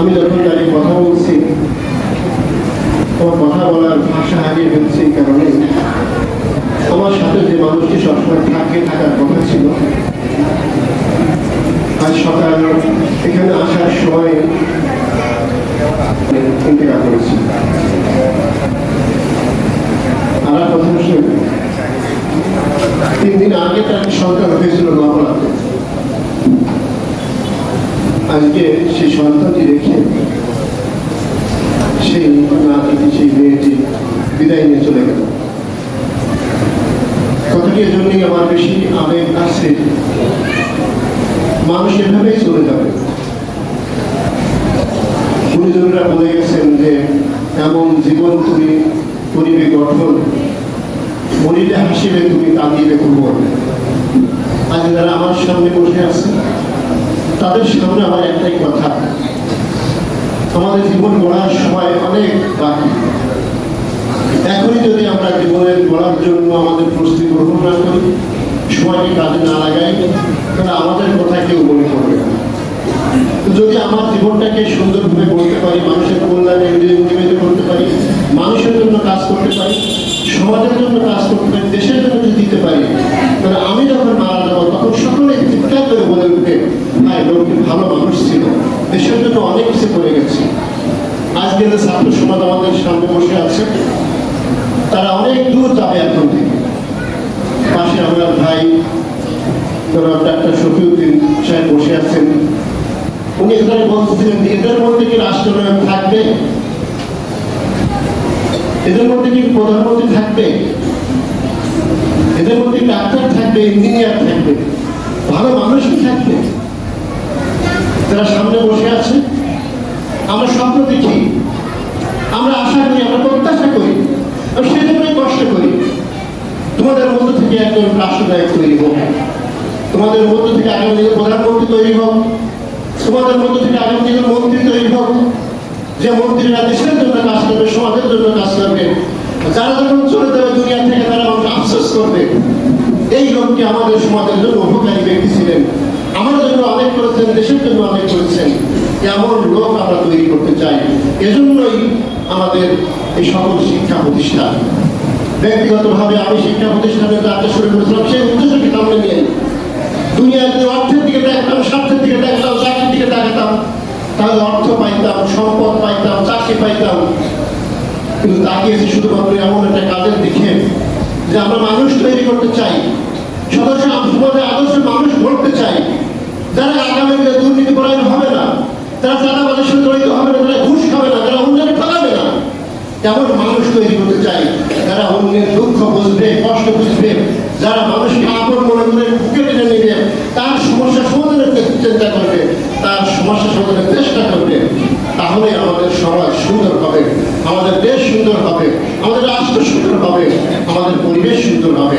আমি যখন দাঁড়িয়ে কথা বলছি আমার কথা বলার ভাষা হারিয়ে ফেলছি কারণে। আমার সাথে যে মানুষটি সবসময় থাকে, থাকার কথা ছিল। আজ সকাল এখানে আসার সময় করেছি। আর কথা তিন দিন আগে তার সন্তান হয়েছিল নবরাত্রে আজকে সেই সন্তানটি রেখে সেই নাতিটি সেই মেয়েটি বিদায় নিয়ে চলে গেল। কথাটির জন্যই আমার বেশি আবেগ আছে মানুষ এভাবেই চলে যাবে। গুরুজনরা বলে গেছেন যে, এমন জীবন তুমি করিবে গঠন মরিলে হাসিবে তুমি কাঁদিবে কুমর। আজ যারা আমার সামনে বসে আছে তাদের সামনে আমার একটাই কথা। আমাদের জীবন গড়ার সময় অনেক বাকি। এখনই যদি আমরা জীবনের গড়ার জন্য আমাদের প্রস্তুতি গ্রহণ না করি, সময়কে কাজে না লাগাই, তাহলে আমাদের কথা কেউ মনে করবে না। যদি আমার জীবনটাকে সুন্দরভাবে করতে পারি, মানুষের কল্যাণে নিবেদিত করতে পারি, মানুষের জন্য কাজ করতে পারি, সমাজের জন্য কাজ করতে পারি, দেশের জন্য দিতে পারি, তাহলে আমি যখন মারা যাব তখন সকলে চিৎকার করে বলে উঠবে হ্যাঁ ভালো মানুষ ছিল। দেশের জন্য অনেক কিছু করে গেছে। আজকে যে ছাত্র সমাজ আমাদের সামনে বসে আছে, তারা অনেক দূর যাবে এখন থেকে। পাশে আমার ভাই ডাক্তার শফিউদ্দিন সাহেব বসে আছেন। উনি এখানে বলতেছিলেন এদের মধ্যে কি রাষ্ট্রনায়ক থাকবে? এদের মধ্যে কি প্রধানমন্ত্রী থাকবে? এদের মধ্যে ডাক্তার থাকবে, ইঞ্জিনিয়ার থাকবে? ভালো মানুষই থাকবে। যারা সামনে বসে আছে, আমরা স্বপ্ন দেখি আমরা আশা করি, আমরা প্রত্যাশা করি সেজন্যই কষ্ট করি। তোমাদের মধ্য থেকে একজন রাষ্ট্রনায়ক তৈরি হোক তোমাদের মধ্য থেকে আগামী দিনে প্রধানমন্ত্রী তৈরি হোক। তোমাদের মধ্য থেকে আগামী দিনে মন্ত্রী তৈরি হোক। যে মন্ত্রীরা দেশের জন্য কাজ করবে, সমাজের জন্য কাজ করবে, যারা যখন চলে যাবে দুনিয়া থেকে, তারা মানুষ আফসোস করবে। এই লোকটি আমাদের সমাজের জন্য উপকারী ব্যক্তি ছিলেন। আমাদের জন্য অনেক করেছেন, দেশের জন্য অনেক করেছেন এমন লোক আমরা তৈরি করতে চাই এজন্যই আমাদের এই সকল শিক্ষা প্রতিষ্ঠান, ব্যক্তিগতভাবে আমি শিক্ষা প্রতিষ্ঠানে কাজটা শুরু করেছিলাম, সেই উদ্দেশ্যকে সামনে নিয়ে দুনিয়ার যে অর্থের দিকে দেখতাম, স্বার্থের দিকে দেখতাম, চাকরির দিকে দেখাতাম তাহলে অর্থ পাইতাম, সম্পদ পাইতাম, চাকরি পাইতাম। কিন্তু তাকিয়েছি শুধুমাত্র এমন একটা কাজের দিকে যে আমরা মানুষ তৈরি করতে চাই, সদস্য সমাজে আদর্শ মানুষ গড়তে চাই। যারা আগামী দিনে দুর্নীতি পরায়ণ হবে না যারা চাঁদাবাজের সাথে জড়িত হবে না যারা ঘুষ খাবে না যারা অন্যের ঠকাবে না এমন মানুষ তৈরি করতে চাই যারা দুঃখ বুঝবে, কষ্ট বুঝবে, যারা মানুষকে আপন মনে করে বুকে টেনে নেবে, তার সমস্যা সমাধানের চিন্তা করবে, তার সমস্যা সমাধানের চেষ্টা করবে। তাহলে আমাদের সমাজ সুন্দর হবে, আমাদের দেশ সুন্দর হবে, আমাদের রাষ্ট্র সুন্দর হবে, আমাদের পরিবেশ সুন্দর হবে।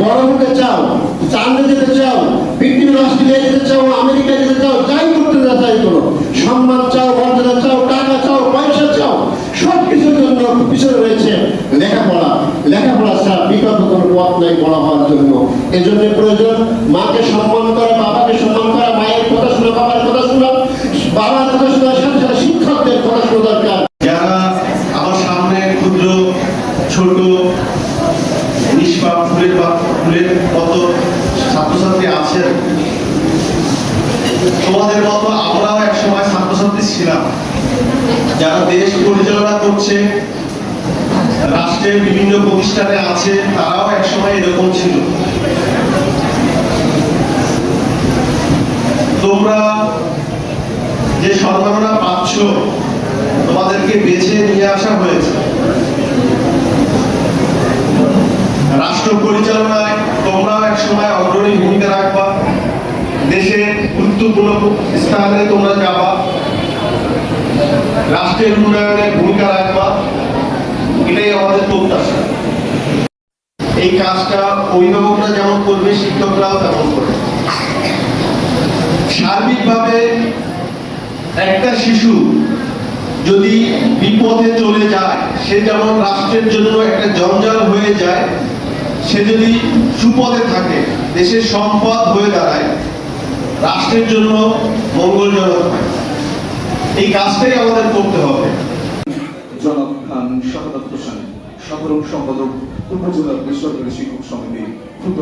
বড় হতে চাও, চাঁদে যেতে চাও পৃথিবীর অস্ট্রেলিয়া যেতে চাও আমেরিকা যেতে চাও, যাই করতে না চাই করো। সম্মান চাও, মর্যাদা চাও, টাকা চাও, পয়সা চাও সব জন্য পিছনে রয়েছে লেখাপড়া। লেখাপড়া ছাড়া বিকল্প কোনো পথ নাই বড় হওয়ার জন্য। এজন্য প্রয়োজন, মাকে সম্মান করা, বাবাকে সম্মান করা, মায়ের কথা শোনা, বাবার কথা শোনা, বাবার কথা শোনার সাথে সাথে শিক্ষকদের কথা শোনা দরকার। যারা আমার সামনে ক্ষুদ্র, ছোট, নিষ্পাপ ফুলের বা ফুলের মতো ছাত্রছাত্রী আছেন? তোমাদের মতো আমরাও এক সময় ছাত্রছাত্রী ছিলাম। যারা দেশ পরিচালনা করছে, রাষ্ট্রের বিভিন্ন প্রতিষ্ঠানে আছে, তারাও এক সময় এরকম ছিল। তোমরা যে সম্মাননা পাচ্ছ, তোমাদেরকে বেছে নিয়ে আসা হয়েছে। রাষ্ট্র পরিচালনায় তোমরাও এক সময় অগ্রণী ভূমিকা রাখবা। দেশের গুরুত্বপূর্ণ স্থানে তোমরা যাবা। রাষ্ট্রের উন্নয়নে ভূমিকা রাখবা। এটাই আমাদের প্রত্যাশা। এই কাজটা অভিভাবকরা যেমন করবে, শিক্ষকরাও তেমন করবে। সার্বিকভাবে একটা শিশু যদি বিপদে চলে যায়, সে যেমন রাষ্ট্রের জন্য একটা জঞ্জাল হয়ে যায় সে যদি সুপদে থাকে, দেশের সম্পদ হয়ে দাঁড়ায়, রাষ্ট্রের জন্য মঙ্গলজনক হয়। এই কাজটাই আমাদের করতে হবে। জনাব খান হোসেন সাধারণ সম্পাদক, উপজেলা বেসরকারি শিক্ষক সমিতি ক্ষুদ্র